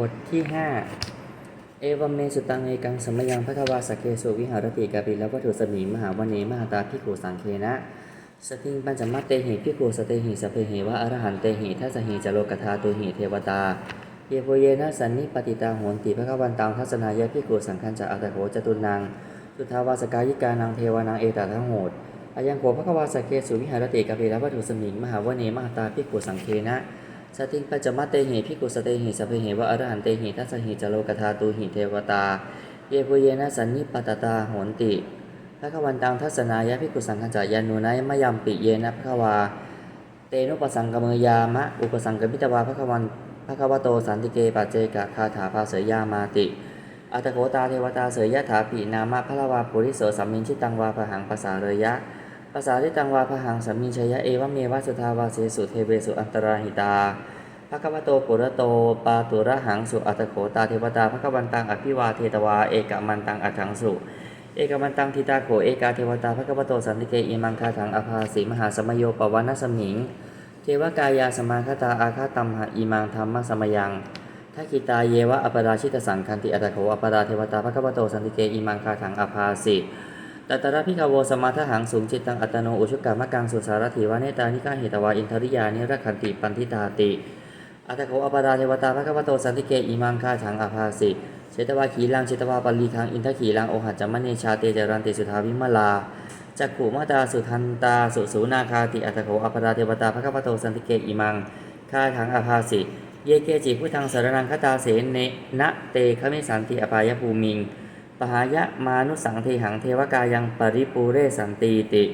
บทที่ 5 เอวัมเมสุตังเอกังสมยังพระควาสเกสุวิหารติกาปิแล้ววัตถุสมิมหาวเนมหาตาพิโขสังเคนะสติงปัญจมัตเตหิพิโขสเตหิสเพหิวะอรหันเตหิทัสหิจโลกธาตุหิเทวตาเยโพเยนะสันนิปติตาโหนติพระควันตังทัศนายะพิโขสังคัญจะอัตโขจตุนังสุทาวาสกายิกานังเทวานังเอตทังโหดอายังโขพระควาสเกสุวิหารติกาปิแล้ววัตถุสมิมหาวเนมหาตาพิโขสังเคนะ สติงปัจจมัตเตหิพิกุสเตหิสัพเพหิวะอรหันเตหิทัสหิจโลกธาตุหิเทวตา เยปุเยนะสันนิปตตาโหนติพระขวันตังทัศนายะพิกุสังขจายานุนายมะยมปิเยนะพระขวา เตนุปสังกเมยามะอุปสังกมิตวาพระขวันพระขวโตสันติเกปัจเจกคาถาภาเสยามาติอัตโกตาเทวตาเสยยะถาปินามะพระละวาปุริโสสัมมินชิตังวาพหังภาษาเรยะ ภาษาทิตังวาพหังสัมมินชยะเอวะเมวะสุทาวาเสสุเทเวสุอันตราหิตาพระคัมโตปุระโต ปาตุระหังสุอัตโขตาเทวตาพระคัมวันตังอภิวาเทตวา เอกมันตังอัฏฐังสุเอกมันตังทิตาโขเอกาเทวตาพระคัมโตสันติเกอิมังคาถังอภาสีมหาสมโยปวานสมิง เทวกายาสมาคตาอาคาตัมหะอิมังธรรมสมยังทักขิตาเยวะอปราชิตสังคันติอัตโขอปราเทวตาพระคัมโตสันติเกอิมังคาถังอภาสิ ตัตระพิกาโวสมาทหังสูงจิตตังอัตโนอุชกามะกังสุสารถิวาเนตานิกาหิตวาอินทริยานิรักขันติปันทิตาติอัตโขอปราเทวตาพระคัมโตสันติเกอิมังคาถังอภาสิเชตวาขีลังเชตวาปลีคังอินทขีลังโอหัจจมณีชาเตจารันติสุทาวิมลาจักขุมาตาสุทันตาสุสูนาคาติอัตโขอปราเทวตาพระคัมโตสันติเกอิมังคาถังอภาสิเยเกจิพุทธังสารนังคตาเสนเนนะเตขมิสันติอปายภูมิง ปหายะมานุสังเทหังเทวกายังปริปูเรสันติติ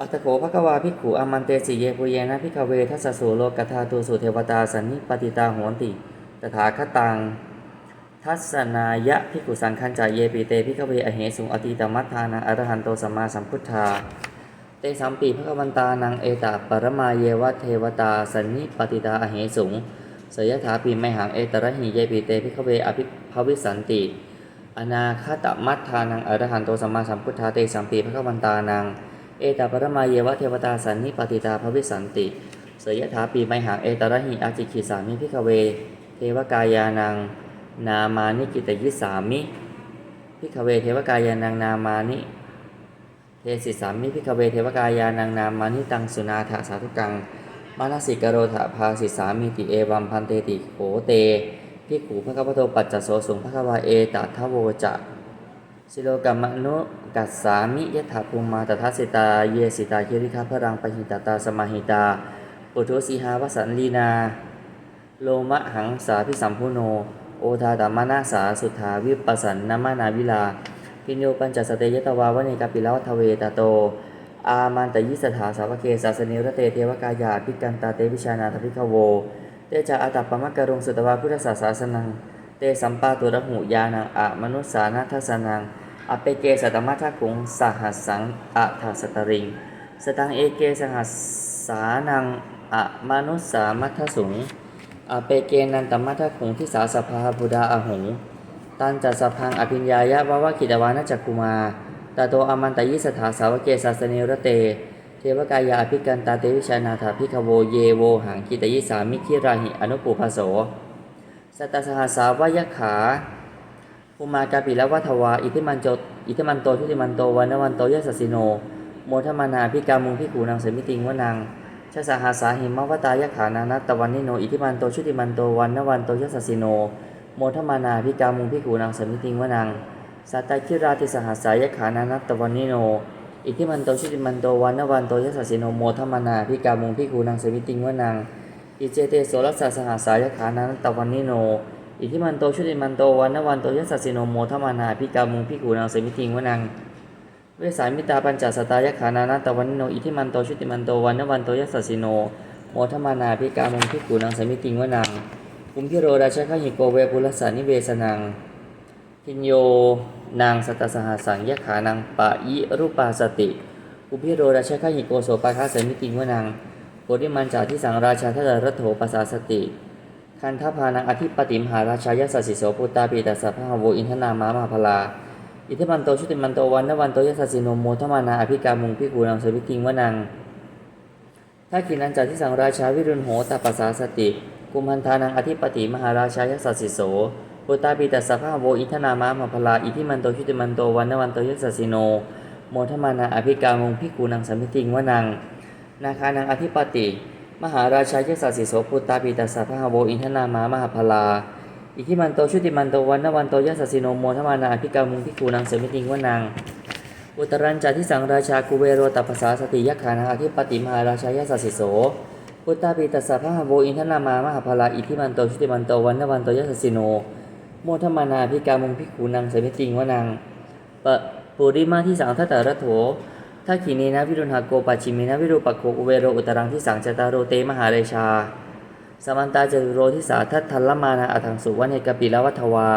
อัตโขภควาภิกขุอามันเตสิเยปุเยนะพิกเวทัสสะโลกธาตุสุเทวตาสันนิปติตาโหนติ ตถาคตัง ทัศนายะภิกขุสังคัญจายเยปิเตพิกเวอเหสุงอติตมัฏฐานังอรหันโตสัมมาสัมพุทธา เตสัมปีพระวันตานังเอตาปรมาเยวะเทวตาสันนิปติตาอเหสุงสยถาปีไมหังเอตระหิเยปิเตพิกเวอภิภวิสันติ อนาคตมัฏฐานังอรหันโตสัมมาสัมพุทธาเตสัมปีพระวันตานัง เอตาปรมาเยวะเทวตาสันนิปติตาภวิสันติ เสยถาปีไมหังเอตระหิอาจิคิสามิพิกเว เทวกายานัง นามานิกิตยิสามิพิกเวเทวกายานังนามานิเทสิสามิพิกเวเทวกายานังนามานิตังสุนาถาสาธุกังมานาสิกโรธาภาสิสามิติเอวัมพันเตติโขเต พิกขุพระคัมภโตปัจจโสสุงพระคัมภาเอตทโวจะสิโลกัมมนุกัสสามิยถาภูมาตถาสิตาเยสิตาเยริคาพรังปหิตตาสมาหิตาปุถุสีหาวสันลีนา โลมะหังสาพิสัมพุโน โอทาตามนาสาสุทาวิปัสสันนามานาวิลา พิญโยปัญจสเตยตวาวเนกาปิลวัทเวตาโต อามันตยิสถาสาวกเกสาสนิรเตเทวกายาพิกันตาเตวิชานาทพิกโว เตจาอัตตปปมะกะรุงสุตวาพุทธศาสาสนัง เตสัมปาตุระหูยานังอะมนุสสานาทัสนังอเปเกสัตมัทคุงสหัสสังอะทัสตริง สตังเอเกสหัสสานังอะมนุสสามัทสุงอเปเกนันตมัทคุงทิสาสภาบุดาอหงตันจัสพังอภิญญายะวาวกิตวานาจักุมาตาโตอมันตยิสถาสาวเกสาสเนรเต เทวกายาอภิกันตาเตวิชานาถาพิกโวเยโวหังกิตยิสามิคิราหิอนุปุพโสสตสหสาวายขาภูมากาปิละวัทวา อิทิมันโจอิทิมันโตชุติมันโตวันนวันโตยสสสิโน โมทมานาพิกามุงพิขูนางเสมิติงวนังชาสหาสาหิมวตายขานานัตตวันนิโน อิทิมันโตชุติมันโตวันนวันโตยสสสิโน โมทมานาพิกามุงพิขูนางเสมิติงวนังสัตตคิราติสหสายขานานัตตวันนิโน อิทิมันโตชุติมันโตวันนวันโตยสสสิโนโมทมนาพิกามุงพิขูนางเสมิติงวนังอิเจเตโสรัสสะสหสายขานันตวันนิโน อิทิมันโตชุติมันโตวันนวันโตยัสสสิโนโมทมนาพิกามุงพิขูนางเสมิติงวนังเวสายมิตาปัญจสตายขานานัตวันนิโน อิทิมันโตชุติมันโตวันนวันโตยัสสสิโนโมทมนาพิกามุงพิขูนางเสมิติงวนังคุมพิโรราชขหิโกเวปุลสานิเวสนัง พิญโย นางสัตตสหสังยขานังปะยิรูปาสติ อุพิโรราชขหิโกโสปาคาเสมิติงวนังโพธิมันจาที่สังราชาทัตรัตโถปัสสาสติ คันทพานังอธิปติมหาราชายสัสสิโสปุตตาปีตัสสะพะหโวอินทนามามาพลาอิทธิมันโตชุติมันโตวันนวันโตยสัสสิโนโมทมานาอภิกามุงพิกูนังสวิติงวนังถ้าขีนันจาที่สังราชาวิรุณโหตปัสสาสติ กุมพันธานังอธิปติมหาราชายสัสสิโส ปุตตาปิตัสสะภาโวอินทนามามหาพลาอิทิมันโตชุติมันโตวันนวันโตยสสสิโนโมทมานาอภิกามงพิกูนังสัมมิติงวนังนาคานังอธิปติมหาราชายสัสสิโสปุตตาปิตัสสะภาโวอินทนามามหาพลาอิทิมันโตชุติมันโตวันนวันโตยสสสิโนโมทมานาอภิกามงพิกูนังสัมมิติงวนังอุตรัญจาทิสังราชากุเวโรตัปปสาสติยักขานังอธิปติมหาราชายสัสสิโสพุทธาปิตัสสะพะโวอินทนามามหาภลาอิทิมันโตชุติมันโตวันนวันโตยัสสิโน โมทมานาพิกามุงพิกูนังเสมิติงวนังปะปุริมาที่สังทัตตระโถทักขินีนะวิรุณหาโกปัจฉิมินะวิรูปักโคอุเวโรอุตรังที่สังจตารโรเตมหาเรชา สมันตาจตุโรที่สาทัตทัลลมานาอัถังสุวันเนกปิลวัทวา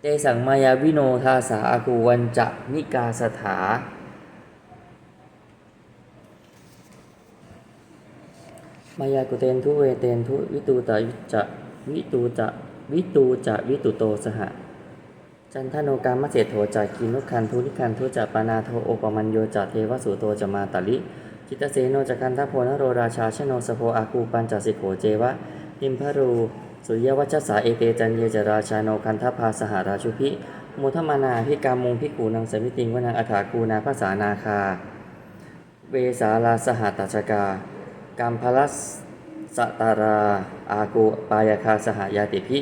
เตสังมายาวิโนทาสาอากูวันจะนิกาสถา มายากุเตนทุเวเตนทุวิตูตะวิจะ วิตูจะวิตูจะวิตุโตสหจันทโนกามเสโทจากกินุคันทุนิคันทุจะปนาโทโอปมัญโยจะเทวสุโตจะมาตลิจิตเสโนจะกันทโพนโรราชาชโนสโพอาคูปัญจสิโขเจวะอิมพรูสุยวัชสาเอเตจันเยจราชาโนคันทพาสหราชุพิโมทมานาพิกามุงพิกูนังสมิติงวนังอัฐาคูนาภาษานาคา เวสาลาสหตตชกากัมพลัส สตารา อากูปายาคาสหายาติพิ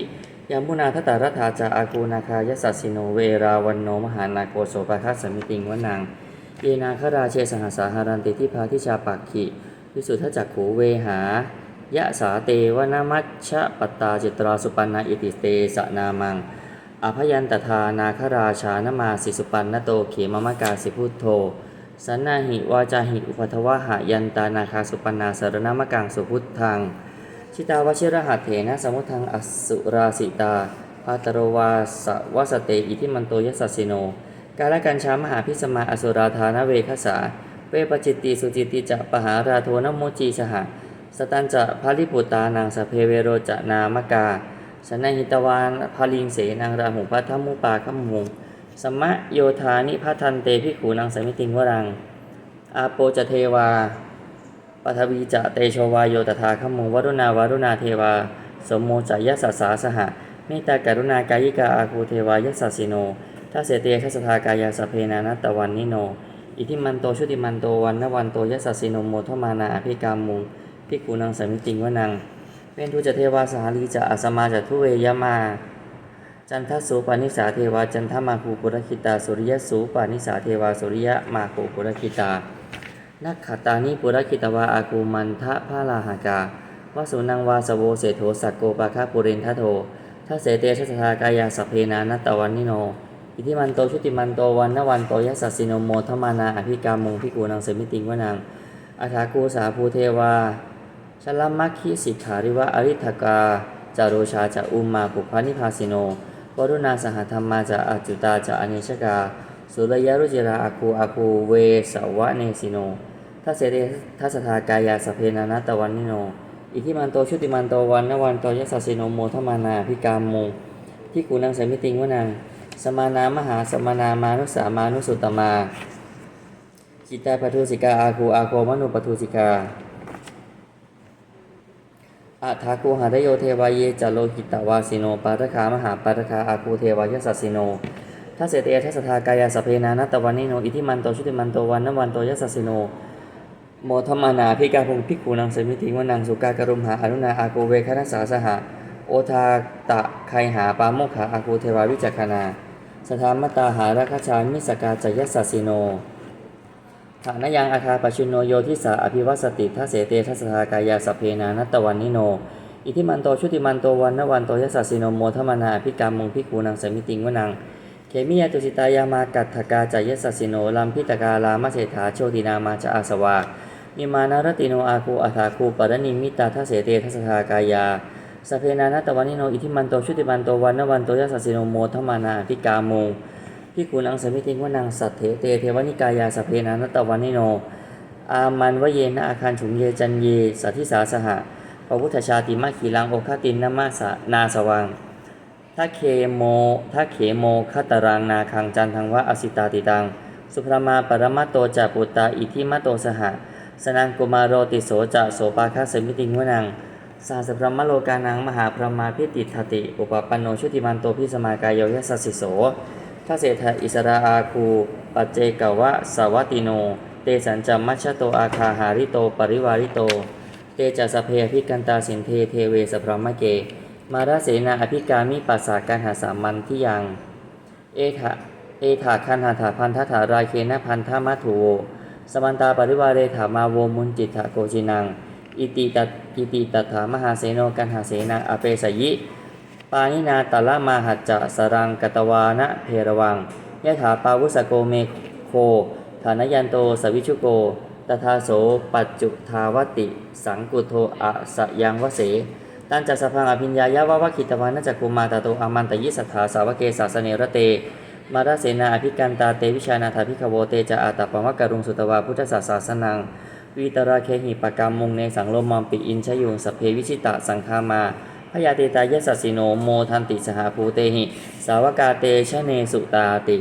ยัมพุนาทตารัฐาจาอากูนาคายสัสิโนเวราวันโนมหานาโกโสปะคัสมิติงวนังเยนาคราเชสหสาหารันติทิพาทิชาปักขิวิสุทธจักขูเวหายะสาเตวนามัชชะปตาจิตราสุปันนาอิติเตสนามัง อภยันตทานาคราชานมาสิสุปันนโตเขมมะกาสิพุทโธ สันนาหิวาจาหิอุปัทวะหายันตานาคาสุปนาสารนามกังสุพุทธัง ชิตาวชิรหัตเถนะสมุทังอสุราสิตาพาตโรวาสวสเตอิทิมันโตยัสสิโน กาลกัญชามหาพิสมาอสุราธานเวคสา เวปจิตติสุจิตติจะปหาราโทนโมจีสหะสตันจะพาลิปุตานางสเพเวโรจะนามกาสนหิตวานพาลิงเสนางราหุพัทธมุปาคัมมุง สมะโยธานิพัทันเตพิขูนางสมิติงวรัง อาโปจเทวาปทวีจะเตโชวาโยตถาขมุงวรุณาวรุณาเทวา สมโมจะยสสสาสหะเมตตากรุณากายิกาอาคูเทวายสสสิโนทัสเสเตทัสสทากายาสเพนานัตตวันนิโน อิทิมันโตชุติมันโตวันนวันโตยสสสิโนโมทมานาอภิกามุงพิกูนังสมิติงวนัง เวนทุจเทวาสหาลีจะอัสมาจะทุเวยมา จันทสุปานิสาเทวาจันทมาภูปุรคิตาสุริยสูปานิสาเทวาสุริยมาภูปุรคิตานักขตานิปุรคิตวาอากูมันทะพาลาหากาวสุนังวาสโวเสโทสักโกปะคะปุเรนทะโททัสเสเตชัสทากายาสเพนานัตวันนิโน อิทิมันโตชุติมันโตวันนวันโตยัสสสินโมทมานาอภิกามุงพิกูนังเสมิติงวนังอาถากูสาภูเทวาชลมัคคิสิกขาริวะอริทกาจารุชาจะอุมมาปุพานิพาสิโน วรุณาสหธรรมาจะอจุตาจะอเนชกา สุรยรุจิราอาคูอาคูเวสวะเนสิโนทัสเสเตทัสทากายาสพเพนานตตวันนิโน อิทิมันโตชุติมันโตวันนวันโตยสสสิโนโมทมานาพิกามโมที่กูนังสมิติงวนัง สมานามหาสมานามานุสามานุสุตตมาจิตตาปทุสิกาอาคูอาโคมนุปทุสิกา อาทาคูหารโยเทวายเยจโลหิตวาสิโนปาทคามหาปาทคาอาคูเทวายสัสสิโนทัสเสเตทัสสทากายาสเพนานัตตวันนิโนอิทิมันโตชุติมันโตวันนวันโตยัสสสิโนโมทมานาพิกาพงพิกขูนังสมิติวนังสุกากรุมหาอนุนาอากูเวคณสาสหะโอทาตะไคหาปาโมขาอากูเทวาวิจักขณาสถามตาหาราคชามิสกาจยัสสสิโน ฐานยังอาคาปชินโนโยทิสาอภิวัสติทัเสเตทัสสทากายาสเพนานัตตวันนิโน อิทิมันโตชุติมันโตวันนวันโตยัสสสิโนโมทมนาพิกามมงพิกูนังสมิติงวนังเขมิยาตุสิตายามากัตถกาจายสสสิโนลัมพิตกาลามาเศรษฐาโชตินามาจะอาสวานิมานารติโนอาคูอัฐาคูปรณิมิตาทัเสเตทัสสทากายาสเพนานัตตวันนิโนอิทิมันโตชุติมันโตวันนวันโตยัสสสิโนโมทมนาพิกามง พิกุนังสมิติงวนังสัตเถเตเทวนิกายาสเพนานัตตวันนิโน อามันวเยนะอาคารฉุงเยจันเยสัทธิสาสหะพระพุทธชาติมาขีลังโอคาตินนามาสนาสวังถ้าเคโมถ้าเขโมคตรังนาคังจันทังวะอสิตาติตัง สุพรมาปรมัตโตจาปุตตาอิทิมัตโตสหะ สนังกุมารโรติโสจะโสปาคาสมิติงวนังสาสพรมโลกานังมหาพรมาพิติทติ อุปปันโนชุติมันโตพิสมากายโยยสสสิโส ทัเสทะอิสราอาคูปัจเจกวะสวัติโน เตสัญจมัชโตอาคาหาริโต ปริวาริโต เตจัสสพเพภิกันตาสินเทเทเวสพรหมเก มาราเสนาอภิกามิปัสสาการหาสามันที่ยัง เอถะเอถาคันหาถาพันธถาราเคนะพันธมัทุโว สมันตาปริวาเรถามาโวมุนจิตถโกจินัง อิติตัอิติตัถามหาเสโนกันหาเสนาอเปสยิ ปานินาตละมาหัจจะสรังกตวานะเพรวังยะถาปาวุสโกเมโคฐานยันโตสวิชุโกตถาโสปัจจุทาวติ สังกุโทอะสยังวเสตันจัสพังอภิญญายาวะวะคิตวานะจักกุมาตาโตอามันตยิสัทธาสาวเกสาสเนระเต มาราเสนาอภิกันตาเตวิชานาถาภิขโวเตจะอาตาปมะกรุงสุตวาพุทธศาสาสนังวีตราเคหิปกรรมมุงเนสังโลมมัมปิอินชยุงสเพวิชิตะสังคามา ยาติตายสัสสิโนโมทันติสหภูเตหิ สาวกาเตชะเนสุตาติ